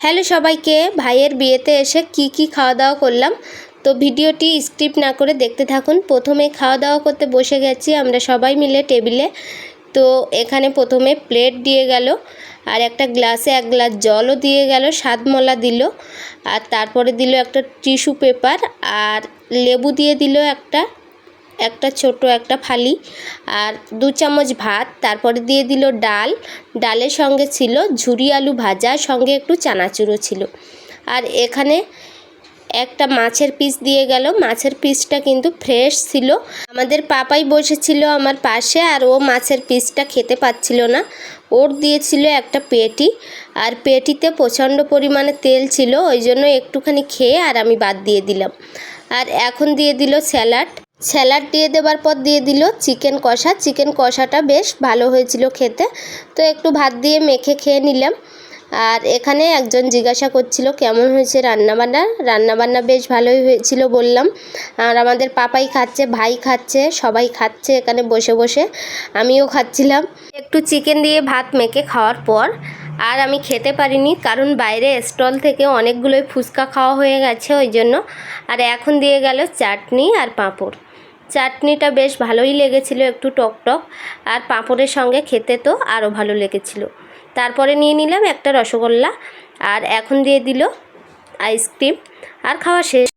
Hello সবাইকে, ভাইয়ের বিয়েতে এসে কি কি খাওয়া দাওয়া করলাম? তো ভিডিওটি স্কিপ না করে দেখতে থাকুন। প্রথমে খাওয়া দাওয়া করতে বসে গেছি আমরা সবাই মিলে টেবিলে। তো এখানে প্রথমে প্লেট দিয়ে গেল, আর একটা গ্লাসে এক গ্লাস জলও দিয়ে গেল স্বাদমলা দিল। আর তারপরে দিল একটা টিস্যু পেপার, আর লেবু দিয়ে দিল একটা একটা ছোট একটা ফালি আর দু চামচ ভাত, তারপরে দিয়ে দিল ডাল। ডালের সঙ্গে ছিল ঝুরি আলু ভাজা, সঙ্গে একটু চানাচুরও ছিল। আর এখানে একটা মাছের পিস দিয়ে গেল। মাছের পিসটা কিন্তু ফ্রেশ ছিল। আমাদের পাপাই বসেছিল আমার পাশে আর ও মাছের পিসটা খেতে পাচ্ছিল না। ওর দিয়েছিল একটা পেটি আর পেটিতে প্রচণ্ড পরিমাণে তেল ছিল, ওই জন্য একটুখানি খেয়ে আর আমি বাদ দিয়ে দিলাম। আর এখন দিয়ে দিল স্যালাড। স্যালাড দিয়ে দেওয়ার পর দিয়ে দিল চিকেন কষা। চিকেন কষাটা বেশ ভালো হয়েছিল খেতে। তো একটু ভাত দিয়ে মেখে খেয়ে নিলাম। আর এখানে একজন জিজ্ঞাসা করছিল, কেমন হয়েছে রান্নাবান্না? রান্নাবান্না বেশ ভালোই হয়েছিল বললাম। আর আমাদের পাপাই খাচ্ছে, ভাই খাচ্ছে, সবাই খাচ্ছে এখানে বসে বসে। আমিও খাচ্ছিলাম। একটু চিকেন দিয়ে ভাত মেখে খাওয়ার পর আর আমি খেতে পারিনি কারণ বাইরে স্টল থেকে অনেকগুলোই ফুচকা খাওয়া হয়ে গেছে ওই জন্য। আর এখন দিয়ে গেল চাটনি আর পাঁপড়। চাটনিটা বেশ ভালোই লেগেছিল একটু টকটক টক, আর পাঁপড়ের সঙ্গে খেতে তো আরও ভালো লেগেছিল। তারপরে নিয়ে নিলাম একটা রসগোল্লা, আর এখন দিয়ে দিল আইসক্রিম আর খাওয়া শেষ।